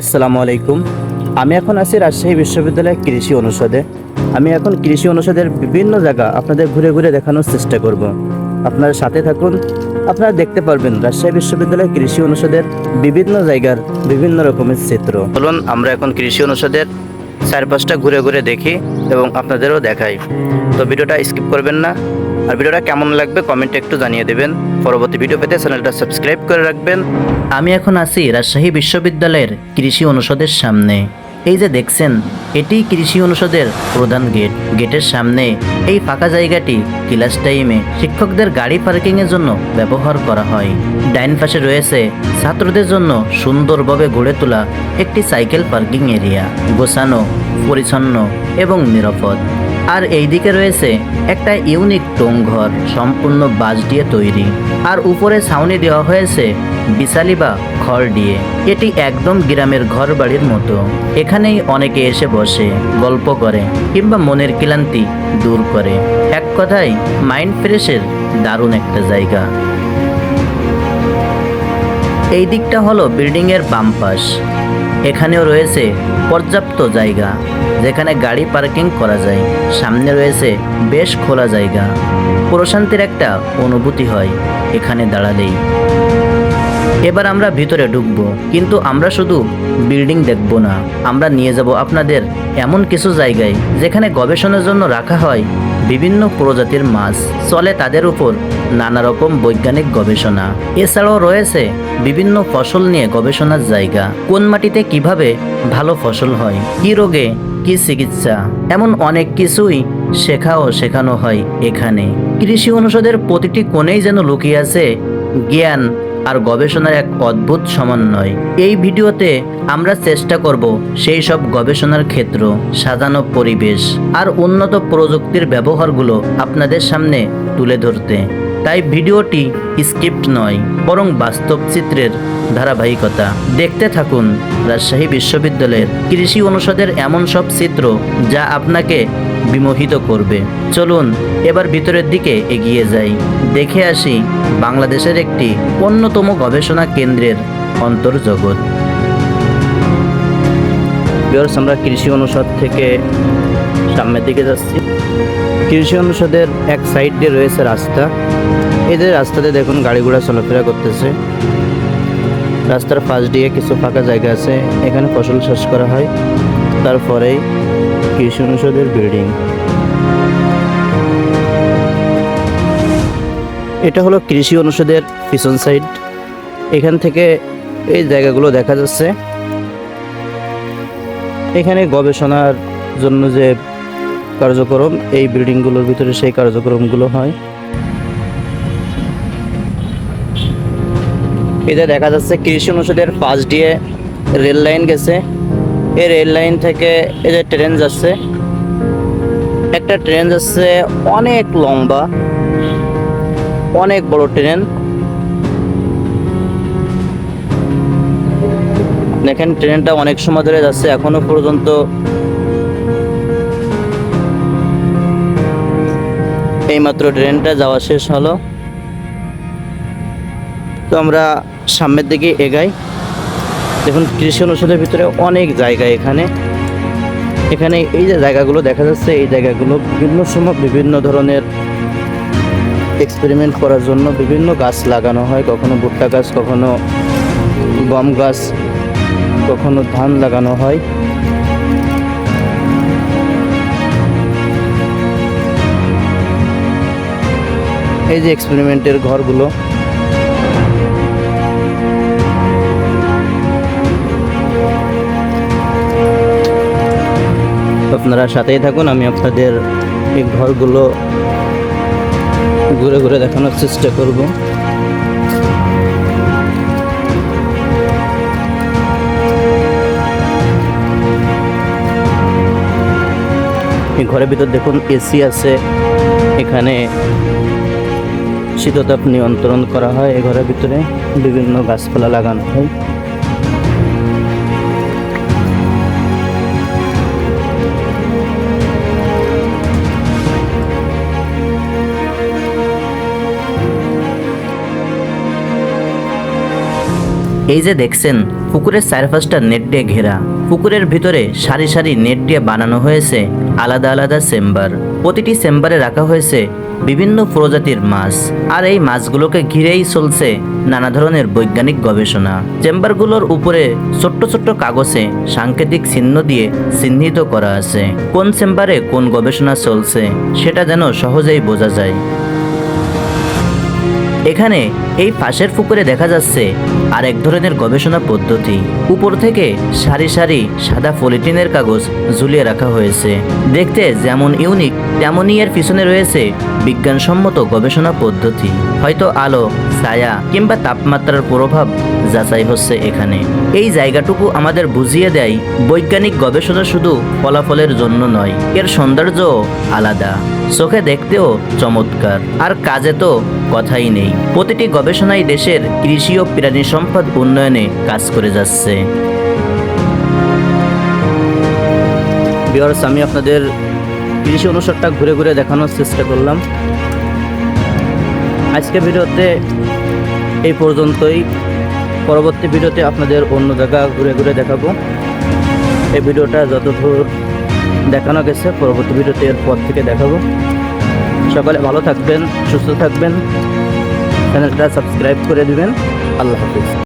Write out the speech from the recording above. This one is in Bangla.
আসসালামু আলাইকুম। আমি এখন আছি রাজশাহী বিশ্ববিদ্যালয়ের কৃষি অনুষদে। আমি এখন কৃষি অনুষদের বিভিন্ন জায়গা আপনাদের ঘুরে ঘুরে দেখানোর চেষ্টা করব। আপনারা সাথে থাকুন। আপনারা দেখতে পারবেন রাজশাহী বিশ্ববিদ্যালয়ের কৃষি অনুষদের বিভিন্ন জায়গার বিভিন্ন রকমের চিত্র। বলুন আমরা এখন কৃষি অনুষদের চারপাশটা ঘুরে ঘুরে দেখি এবং আপনাদেরও দেখাই। তো ভিডিওটা স্কিপ করবেন না। আর ভিডিওটা কেমন লাগবে কমেন্টে একটু জানিয়ে দেবেন। পরবর্তী ভিডিও পেতে চ্যানেলটা সাবস্ক্রাইব করে রাখবেন। আমি এখন আছি রাজশাহী বিশ্ববিদ্যালয়ের কৃষি অনুষদের সামনে। এই যে দেখছেন, এটি কৃষি অনুষদের প্রধান গেট। গেটের সামনে এই ফাঁকা জায়গাটি ক্লাস টাইমে শিক্ষকদের গাড়ি পার্কিংয়ের জন্য ব্যবহার করা হয়। ডাইন পাশে রয়েছে ছাত্রদের জন্য সুন্দরভাবে গড়ে তোলা একটি সাইকেল পার্কিং এরিয়া গোছানো, পরিচ্ছন্ন এবং নিরাপদ। আর এই দিকে রয়েছে একটা ইউনিক টং ঘর সম্পূর্ণ বাঁশ দিয়ে তৈরি। আর উপরে ছাউনি দেওয়া হয়েছে বিশালি বা খড় দিয়ে। এটি একদম গ্রামের ঘর বাড়ির মতো। এখানেই অনেকে এসে বসে, গল্প করে কিংবা মনের ক্লান্তি দূর করে। এক কথায়, মাইন্ড ফ্রেশের দারুণ একটা জায়গা। এই দিকটা হলো বিল্ডিংয়ের বাম পাশ। এখানেও রয়েছে পর্যাপ্ত জায়গা, যেখানে গাড়ি পার্কিং করা যায়। সামনে রয়েছে বেশ খোলা জায়গা। প্রশান্তির একটা অনুভূতি হয় এখানে দাঁড়ালেই। এবার আমরা ভিতরে ঢুকবো, কিন্তু আমরা শুধু বিল্ডিং দেখব না। আমরা নিয়ে যাব আপনাদের এমন কিছু জায়গায়, যেখানে গবেষণার জন্য রাখা হয় বিভিন্ন প্রজাতির মাছ চলে তাদের উপর নানা রকম বৈজ্ঞানিক গবেষণা। এছাড়াও রয়েছে বিভিন্ন ফসল নিয়ে গবেষণার জায়গা। কোন মাটিতে কীভাবে ভালো ফসল হয়? কি রোগে কি চিকিৎসা? এমন অনেক কিছুই শেখা ও শেখানো হয় এখানে। কৃষি অনুষদের প্রতিটি কোণেই যেন লুকিয়ে আছে জ্ঞান আর গবেষণার এক অদ্ভুত সমন্বয়। এই ভিডিওতে আমরা চেষ্টা করব সেই সব গবেষণার ক্ষেত্র, সাজানো পরিবেশ আর উন্নত প্রযুক্তির ব্যবহারগুলো আপনাদের সামনে তুলে ধরতে। তাই ভিডিওটি স্ক্রিপ্ট নয়, বরং বাস্তব চিত্রের ধারাবাহিকতা। দেখতে থাকুন, রাজশাহী বিশ্ববিদ্যালয়ের কৃষি অনুষদের এমন সব চিত্র যা আপনাকে বিমোহিত করবে। চলুন, এবার ভিতরের দিকে এগিয়ে যাই। দেখে আসি, বাংলাদেশের একটি অন্যতম গবেষণা কেন্দ্রের অন্তর্জগৎ। আমরা কৃষি অনুষদ থেকে সামনের দিকে যাচ্ছি। কৃষি অনুষদের এক সাইড দিয়ে রয়েছে রাস্তা। এদের রাস্তাতে দেখুন গাড়ি ঘোড়া চলাফেরা করতেছে। রাস্তার পাশ দিয়ে কিছু ফাঁকা জায়গা আছে, এখানে ফসল চাষ করা হয়। তারপরেই কৃষি অনুষদের বিল্ডিং এটা হলো কৃষি অনুষদের পিছন সাইড এখান থেকে এই জায়গাগুলো দেখা যাচ্ছে। এখানে গবেষণার জন্য যে কার্যক্রম, এই বিল্ডিংগুলোর ভিতরে সেই কার্যক্রমগুলো হয়। এটা দেখা যাচ্ছে কৃষি অনুষদের পাশ দিয়ে রেল লাইন গেছে। এই রেল লাইন থেকে এই যে ট্রেন যাচ্ছে। একটা ট্রেন যাচ্ছে অনেক লম্বা, অনেক বড় ট্রেন। দেখেন, ট্রেনটা অনেক সময় ধরে যাচ্ছে। এখনও পর্যন্ত এইমাত্র ট্রেনটা যাওয়া শেষ হলো। তো আমরা সামনের দিকে এগাই। দেখুন, কৃষি অনুষদের ভিতরে অনেক জায়গা এখানে। এখানে এই যে জায়গাগুলো দেখা যাচ্ছে, এই জায়গাগুলো বিভিন্ন সময় বিভিন্ন ধরনের এক্সপেরিমেন্ট করার জন্য বিভিন্ন গাছ লাগানো হয়। কখনো ভুট্টা গাছ, কখনো গম গাছ, কখনো ধান লাগানো হয়। এই যে এক্সপেরিমেন্টের ঘরগুলো। আপনারা সাথেই থাকুন, আমি আপনাদের এই ঘরগুলো ঘুরে ঘুরে দেখানোর চেষ্টা করব। এই ঘরের ভিতর দেখুন, এসি আছে, এখানে শীততাপ নিয়ন্ত্রণ করা হয় এই ঘরের ভিতরে। বিভিন্ন গাছপালা লাগানো হয়। এই যে দেখছেন, পুকুরের চারপাশটা নেট দিয়ে ঘেরা। পুকুরের ভিতরে সারি সারি নেট দিয়ে বানানো হয়েছে আলাদা আলাদা চেম্বার। প্রতিটি চেম্বারে রাখা হয়েছে বিভিন্ন প্রজাতির মাছ। আর এই মাছগুলোকে ঘিরেই চলছে নানা ধরনের বৈজ্ঞানিক গবেষণা। চেম্বারগুলোর উপরে ছোট্ট ছোট্ট কাগজে সাংকেতিক চিহ্ন দিয়ে চিহ্নিত করা আছে। কোন চেম্বারে কোন গবেষণা চলছে, সেটা যেন সহজেই বোঝা যায়। এখানে এই পাশের পুকুরে দেখা যাচ্ছে আরেক ধরনের গবেষণা পদ্ধতি। উপর থেকে সারি সারি সাদা পলিটিনের কাগজ ঝুলিয়ে রাখা হয়েছে। দেখতে যেমন ইউনিক, তেমনই এর পিছনে রয়েছে বিজ্ঞানসম্মত গবেষণা পদ্ধতি। হয়তো আলো, ছায়া কিংবা তাপমাত্রার প্রভাব যাচাই হচ্ছে এখানে। এই জায়গাটুকু আমাদের বুঝিয়ে দেয়, বৈজ্ঞানিক গবেষণা শুধু ফলাফলের জন্য নয়, এর সৌন্দর্য আলাদা। চোখে দেখতেও চমৎকার, আর কাজে তো কথাই নেই। প্রতিটি গবেষণাই দেশের কৃষি ও প্রাণী সম্পদ উন্নয়নে কাজ করে যাচ্ছে। বিয়ার্স আমি আপনাদের কৃষি অনুসারটা ঘুরে ঘুরে দেখানোর চেষ্টা করলাম। আজকে ভিডিওতে এই পর্যন্তই। পরবর্তী ভিডিওতে আপনাদের অন্য জায়গা ঘুরে ঘুরে দেখাবো। এই ভিডিওটা যতদূর দেখানো গেছে, পরবর্তী ভিডিওতে এর পর থেকে দেখাবো। সকালে ভালো থাকবেন, সুস্থ থাকবেন। চ্যানেলটা সাবস্ক্রাইব করে দিবেন। আল্লাহ হাফিজ।